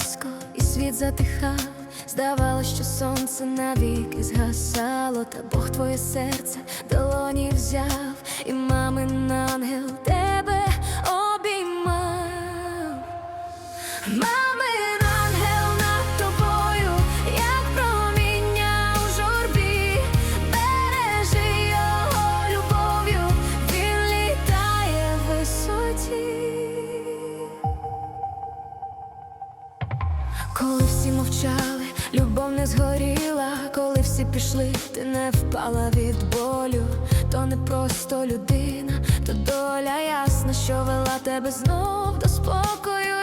падала низько, і світ затихав. Здавалось, що сонце навіки згасало, та Бог твоє серце долоні взяв, і мамин ангел тебе обіймав. Коли всі мовчали, любов не згоріла, коли всі пішли, ти не впала від болю, то не просто людина, то доля ясна, що вела тебе знов до спокою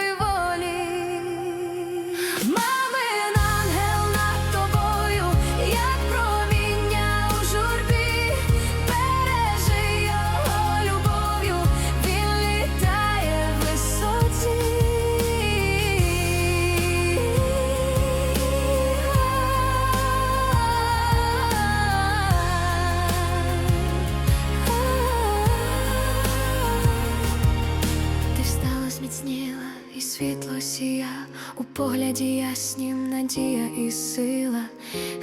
світло сія, у погляді яснім надія і сила.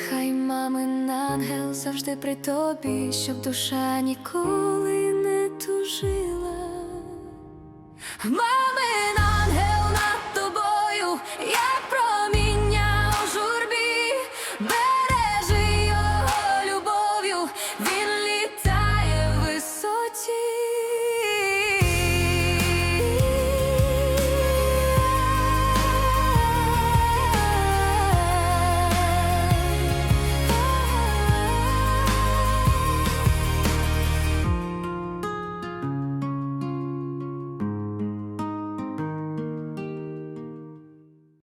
Хай мамин ангел завжди при тобі, щоб душа ніколи не тужила.